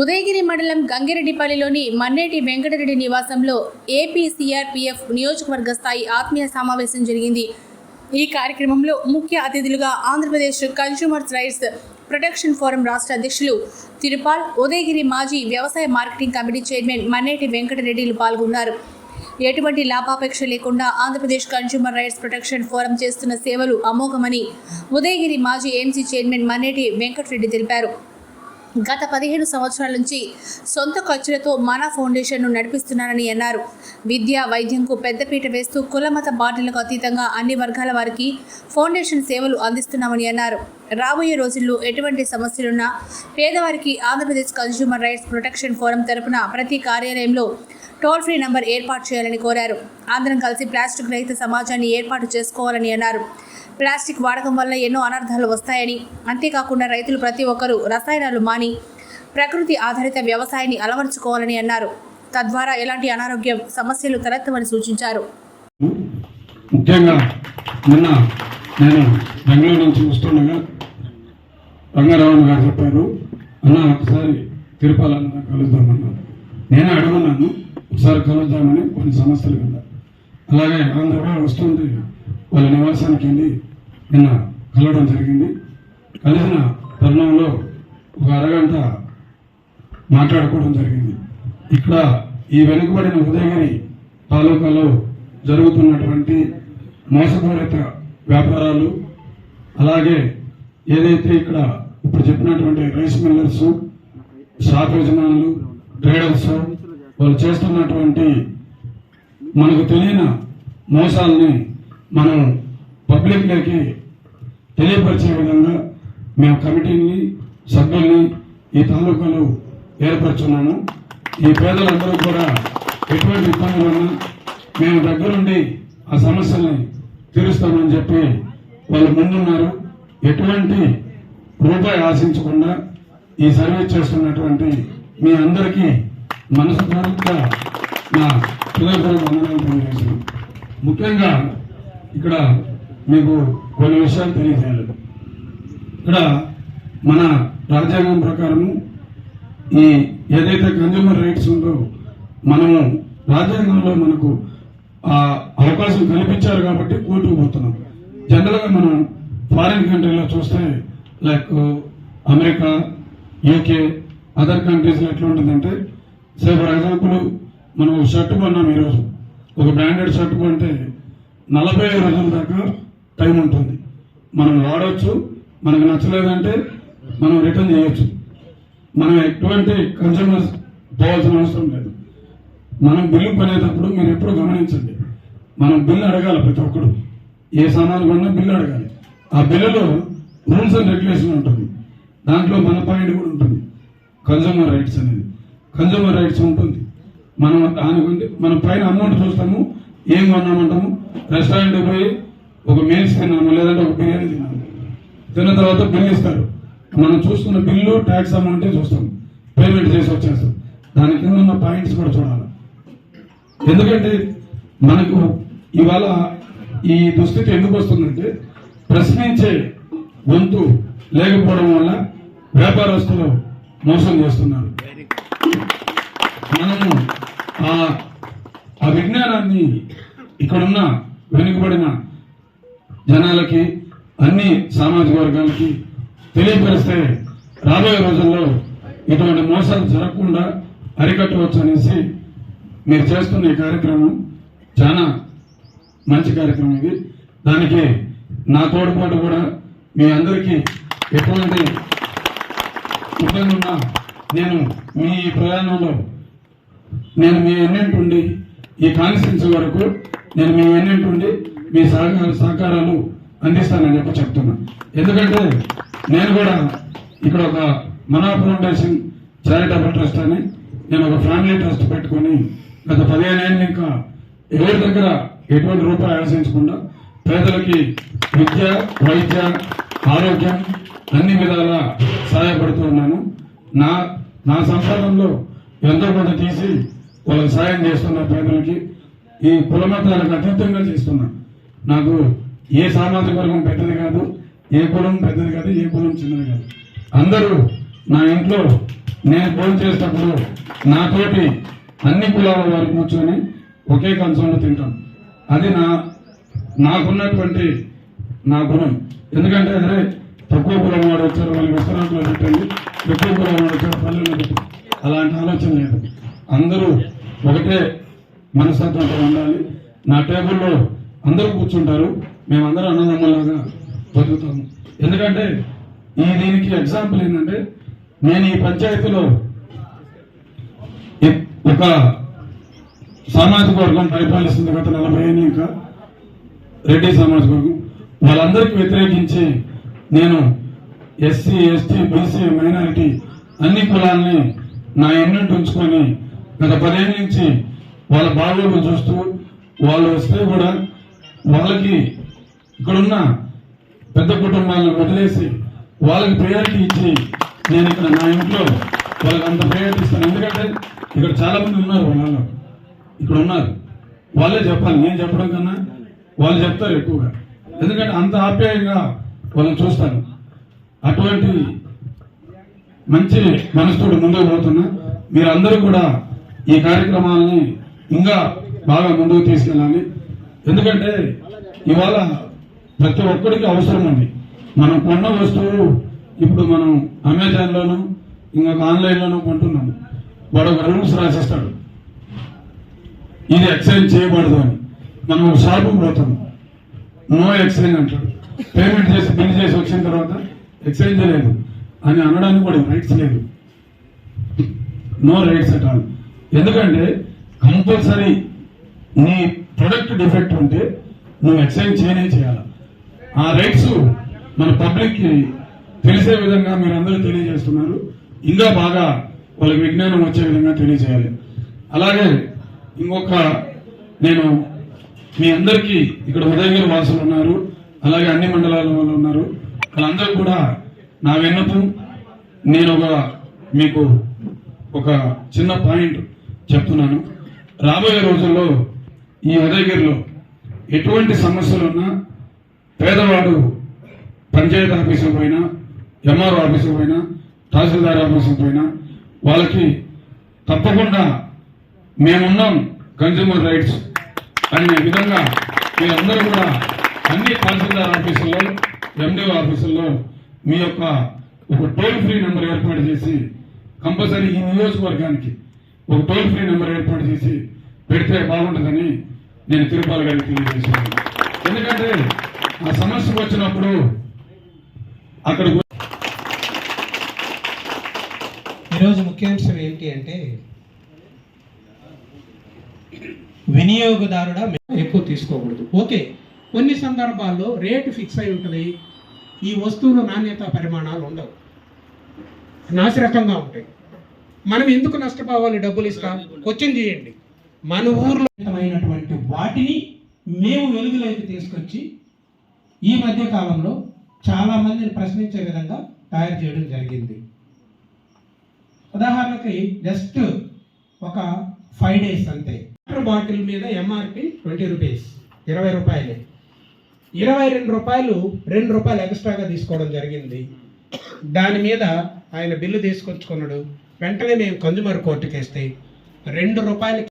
ఉదయగిరి మండలం గంగిరెడ్డిపల్లిలోని మన్నేటి వెంకటరెడ్డి నివాసంలో AP CRPF నియోజకవర్గ స్థాయి ఆత్మీయ సమావేశం జరిగింది. ఈ కార్యక్రమంలో ముఖ్య అతిథులుగా Andhra Pradesh consumers rights protection forum రాష్ట్ర అధ్యక్షులు తిరుపాల్ ఉదయగిరి మాజీ వ్యవసాయ మార్కెటింగ్ కమిటీ చైర్మన్ మన్నేటి వెంకటరెడ్డిలు పాల్గొన్నారు. ఎటువంటి లాభాపేక్ష లేకుండా Andhra Pradesh consumer rights protection forum చేస్తున్న సేవలు అమోఘమని ఉదయగిరి మాజీ ఎంసీ చైర్మన్ మన్నేటి వెంకటరెడ్డి తెలిపారు. గత పదిహేను సంవత్సరాల నుంచి సొంత ఖర్చులతో మానా ఫౌండేషన్ను నడిపిస్తున్నారని అన్నారు. విద్య వైద్యంకు పెద్దపీట వేస్తూ కులమత బాటలకు అతీతంగా అన్ని వర్గాల వారికి ఫౌండేషన్ సేవలు అందిస్తున్నామని అన్నారు. రాబోయే రోజుల్లో ఎటువంటి సమస్యలున్నా పేదవారికి Andhra Pradesh consumer rights protection forum తరపున ప్రతి కార్యాలయంలో టోల్ ఫ్రీ నంబర్ ఏర్పాటు చేయాలని కోరారు. అందరం కలిసి ప్లాస్టిక్ రహిత సమాజాన్ని ఏర్పాటు చేసుకోవాలని అన్నారు. ప్లాస్టిక్ వాడకం వల్ల ఎన్నో అనర్థాలు వస్తాయని. అంతేకాకుండా రైతులు ప్రతి ఒక్కరూ రసాయనాలు మాని ప్రకృతి ఆధారిత వ్యవసాయాన్ని అలవర్చుకోవాలని అన్నారు. తద్వారా ఎలాంటి అనారోగ్య సమస్యలు తలెత్తమని సూచించారు. ముఖ్యంగా నిన్న నేను బెంగళూరు నుంచి వస్తుండగా రంగారావు గారు చెప్పారు అన్న ఒకసారి తిరుపతి అన్న కలుద్దామన్నారు నేను అడుగున్నాను ఒకసారి కలుద్దామని కొన్ని సమస్యలు కదా అలాగే ఆంధ్రప్రదేశ్ వస్తుంది వాళ్ళ నివాసానికి వెళ్ళి నిన్న కలవడం జరిగింది. కలిసిన తరుణంలో ఒక అరగంట మాట్లాడుకోవడం జరిగింది. ఇక్కడ ఈ వెనుకబడిన ఉదయగిరి తాలూకాలో జరుగుతున్నటువంటి మోసపూరిత వ్యాపారాలు అలాగే ఏదైతే ఇక్కడ ఇప్పుడు చెప్పినటువంటి రైస్ మిల్లర్స్ షాప్ యజమానులు ట్రేడర్స్ వాళ్ళు చేస్తున్నటువంటి మనకు తెలియని మోసాలని మనం పబ్లిక్లోకి తెలియపరిచే విధంగా మేము కమిటీని సభ్యుల్ని ఈ తాలూకాలో ఏర్పరచున్నాము. ఈ పేదలందరూ కూడా ఎటువంటి ఇబ్బందులు ఉన్నా మేము దగ్గరుండి ఆ సమస్యల్ని తీరుస్తామని చెప్పి వాళ్ళు ముందున్నారు. ఎటువంటి రూపాయి ఆశించకుండా ఈ సర్వీస్ చేస్తున్నటువంటి మీ అందరికీ మనస్ఫూర్తిగా నా హృదయపూర్వక వందనాలు తెలియజేస్తున్నాను. ముఖ్యంగా ఇక్కడ మీకు కొన్ని విషయాలు తెలియజేయాలి. ఇక్కడ మన రాజ్యాంగం ప్రకారము ఈ ఏదైతే కన్జ్యూమర్ రైట్స్ ఉందో మనము రాజ్యాంగంలో మనకు ఆ అవకాశం కల్పించారు కాబట్టి కోర్టుకు పోతున్నాం. జనరల్గా మనం ఫారిన్ కంట్రీలో చూస్తే లైక్ అమెరికా యూకే అదర్ కంట్రీస్లో ఎట్లా ఉంటుందంటే సే ఫర్ ఎగ్జాంపుల్ మనం షర్ట్ కొన్నాం ఈరోజు. ఒక బ్రాండెడ్ షర్ట్ కొంటే నలభై రోజుల దాకా టైం ఉంటుంది. మనం వాడవచ్చు మనకు నచ్చలేదంటే మనం రిటర్న్ చేయొచ్చు. మనం ఎటువంటి కన్సూమర్స్ పోవాల్సిన అవసరం లేదు. మనం బిల్లు కొనేటప్పుడు మీరు ఎప్పుడు గమనించండి. మనం బిల్లు అడగాలి ప్రతి ఒక్కరు ఏ సామాన్ కొన్నా బిల్లు అడగాలి. ఆ బిల్లులో రూల్స్ అండ్ రెగ్యులేషన్ ఉంటుంది. దాంట్లో మన పాయింట్ కూడా ఉంటుంది. కన్సూమర్ రైట్స్ అనేది. కన్సూమర్ రైట్స్ ఉంటుంది. మనం దాని మనం పైన అమౌంట్ చూస్తాము ఏం కొన్నామంటాము రెస్టారెంట్ పోయి ఒక మీల్స్ తిన్నాము లేదంటే ఒక బిర్యానీ తినాలి. తిన్న తర్వాత బిల్ ఇస్తారు. మనం చూస్తున్న బిల్లు ట్యాక్స్ అమౌంటే చూస్తాం. పేమెంట్ చేసి వచ్చేస్తాం. దాని కింద ఉన్న పాయింట్స్ కూడా చూడాలి. ఎందుకంటే మనకు ఇవాళ ఈ దుస్థితి ఎందుకు వస్తుందంటే ప్రశ్నించే గొంతు లేకపోవడం వల్ల వ్యాపారస్తులు మోసం చేస్తున్నారు. మనము ఆ ఆ విజ్ఞానాన్ని ఇక్కడున్న వెనుకబడిన జనాలకి అన్ని సామాజిక వర్గాలకి తెలియపరిస్తే రాబోయే రోజుల్లో ఇటువంటి మోసాలు జరగకుండా అరికట్టవచ్చు అనేసి మీరు చేస్తున్న ఈ కార్యక్రమం చాలా మంచి కార్యక్రమం ఇది. దానికి నా తోడ్పాటు కూడా మీ అందరికీ ఎటువంటి ఇబ్బంది ఉన్నా నేను మీ ప్రయాణంలో నేను మీ ఎన్నింటుండి ఈ కాన్స్టిట్యున్సీ వరకు నేను మీ ఎన్నింటుండి మీ సహకార సహకారాలు అందిస్తానని చెప్పి చెప్తున్నా. ఎందుకంటే నేను కూడా ఇక్కడ ఒక మనా ఫౌండేషన్ చారిటబుల్ ట్రస్ట్ అని నేను ఒక ఫ్యామిలీ ట్రస్ట్ పెట్టుకొని గత పదిహేను ఏళ్ళు ఇంకా ఎవరి దగ్గర ఎటువంటి రూపాయి ఆశించకుండా పేదలకి విద్య వైద్య ఆరోగ్యం అన్ని విధాలా సహాయపడుతూ ఉన్నాను. నా నా సంసారంలో ఎంతో కొంత తీసి వాళ్ళకి సాయం చేస్తున్న పేదలకి ఈ కులమతాలకు అతీతంగా చేస్తున్నాను నాకు ఏ సామాజిక వర్గం పెద్దది కాదు ఏ కులం పెద్దది కాదు ఏ కులం చిన్నది కాదు. అందరూ నా ఇంట్లో నేను ఫోన్ చేసేటప్పుడు నాతోటి అన్ని కులాల వారు కూర్చొని ఒకే కంచంలో తింటాం. అది నా నాకున్నటువంటి నా గుణం. ఎందుకంటే అరే తక్కువ కులం వాడు వచ్చారు వాళ్ళు రెస్టారెంట్లో పెట్టండి ఎక్కువ కులం వాడు వచ్చారు పల్లెలు పెట్టండి. అలాంటి ఆలోచన లేదు. అందరూ ఒకటే మనస్తత్వంతో ఉండాలి. నా టేబుల్లో అందరూ కూర్చుంటారు మేమందరం అన్నదమ్ములాగా బతుకుతాము. ఎందుకంటే ఈ దీనికి ఎగ్జాంపుల్ ఏంటంటే నేను ఈ పంచాయతీలో ఒక సామాజిక వర్గం పరిపాలిస్తుంది గత నలభై ఏళ్ళు ఇంకా రెడ్డి సామాజిక వర్గం. వాళ్ళందరికీ వ్యతిరేకించి నేను ఎస్సీ ఎస్టీ బీసీ మైనారిటీ అన్ని కులాలని నా ఎన్నింటి ఉంచుకొని గత పదేళ్ళ నుంచి వాళ్ళ బాగోగులు చూస్తూ వాళ్ళు వస్తే కూడా వాళ్ళకి ఇక్కడున్న పెద్ద కుటుంబాలను వదిలేసి వాళ్ళకి ప్రయారిటీ ఇచ్చి నేను ఇక్కడ నా ఇంట్లో వాళ్ళకి అంత ప్రయారిటీ ఇస్తాను. ఎందుకంటే ఇక్కడ చాలా మంది ఉన్నారు వాళ్ళలో ఇక్కడ ఉన్నారు. వాళ్ళే చెప్పాలి. నేను చెప్పడం కన్నా వాళ్ళు చెప్తారు ఎక్కువగా. ఎందుకంటే అంత ఆప్యాయంగా వాళ్ళని చూస్తాను. అటువంటి మంచి మనసుతోటి ముందుకు పోతున్నా. మీరందరూ కూడా ఈ కార్యక్రమాలని ఇంకా బాగా ముందుకు తీసుకెళ్ళాలి. ఎందుకంటే ఇవాళ ప్రతి ఒక్కరికి అవసరం ఉంది. మనం కొన్న వస్తువు ఇప్పుడు మనం అమెజాన్లోను ఇంకొక ఆన్లైన్లోనూ కొంటున్నాము వాడు ఒక రూల్స్ రాసేస్తాడు. ఇది ఎక్స్చేంజ్ చేయబడదు అని. మనం ఒక షాపుకి పోతాము నో ఎక్స్చేంజ్ అంటాడు. పేమెంట్ చేసి బిల్ చేసి వచ్చిన తర్వాత ఎక్స్చేంజ్ లేదు అని అనడానికి కూడా రైట్స్ లేదు. నో రైట్స్ అట్ ఆల్ ఎందుకంటే కంపల్సరీ నీ ప్రొడక్ట్ డిఫెక్ట్ ఉంటే నువ్వు ఎక్స్చేంజ్ చేయనే చేయాలి. ఆ రైట్స్ మన పబ్లిక్కి తెలిసే విధంగా మీరు అందరూ తెలియజేస్తున్నారు. ఇంకా బాగా వాళ్ళకి విజ్ఞానం వచ్చే విధంగా తెలియజేయాలి. అలాగే ఇంకొక నేను మీ అందరికీ ఇక్కడ ఉదయగిరి వాసులు ఉన్నారు అలాగే అన్ని మండలాల వాళ్ళు ఉన్నారు. వాళ్ళందరూ కూడా నా విన్నపం నేను ఒక మీకు ఒక చిన్న పాయింట్ చెప్తున్నాను. రాబోయే రోజుల్లో ఈ ఉదయగిరిలో ఎటువంటి సమస్యలు ఉన్నా పేదవాడు పంచాయతీ ఆఫీసుకు పోయినా ఎంఆర్ఓ ఆఫీసుకు పోయినా తహసీల్దార్ ఆఫీసుకు పోయినా వాళ్ళకి తప్పకుండా మేమున్నాం కన్జ్యూమర్ రైట్స్ అనే విధంగా మీరందరూ కూడా అన్ని తహసీల్దార్ ఆఫీసుల్లో ఎండిఓ ఆఫీసుల్లో మీ యొక్క ఒక టోల్ ఫ్రీ నెంబర్ ఏర్పాటు చేసి కంపల్సరీ ఈ నియోజకవర్గానికి ఒక టోల్ ఫ్రీ నెంబర్ ఏర్పాటు చేసి పెడితే బాగుంటుందని నేను తిరుపతి గారికి తెలియజేశాను ఎందుకంటే ఆ సమస్యకు వచ్చినప్పుడు అక్కడ ఈరోజు ముఖ్యాంశం ఏంటి అంటే వినియోగదారుడ ఎక్కువ తీసుకోకూడదు. ఓకే కొన్ని సందర్భాల్లో రేటు ఫిక్స్ అయి ఉంటుంది. ఈ వస్తువులు నాణ్యత పరిమాణాలు ఉండవు. నాసిరకంగా ఉంటాయి. మనం ఎందుకు నష్టపోవాలి డబ్బులు ఇస్తాం? క్వశ్చన్ చేయండి. మన ఊర్లో అయినటువంటి వాటిని మేము వెలుగులోకి తీసుకొచ్చి ఈ మధ్య కాలంలో చాలా మందిని ప్రశ్నించే విధంగా తయారు చేయడం జరిగింది. ఉదాహరణకి జస్ట్ ఒక ఫైవ్ డేస్ అంతే. వాటర్ బాటిల్ మీద ఎంఆర్పి ట్వంటీ రూపీస్ ఇరవై రూపాయలే. ఇరవై రెండు రూపాయలు రెండు రూపాయలు ఎక్స్ట్రాగా తీసుకోవడం జరిగింది. దాని మీద ఆయన బిల్లు తీసుకొచ్చుకున్నాడు. వెంటనే మేము కన్జ్యూమర్ కోర్టుకి వేస్తే రెండు రూపాయలకి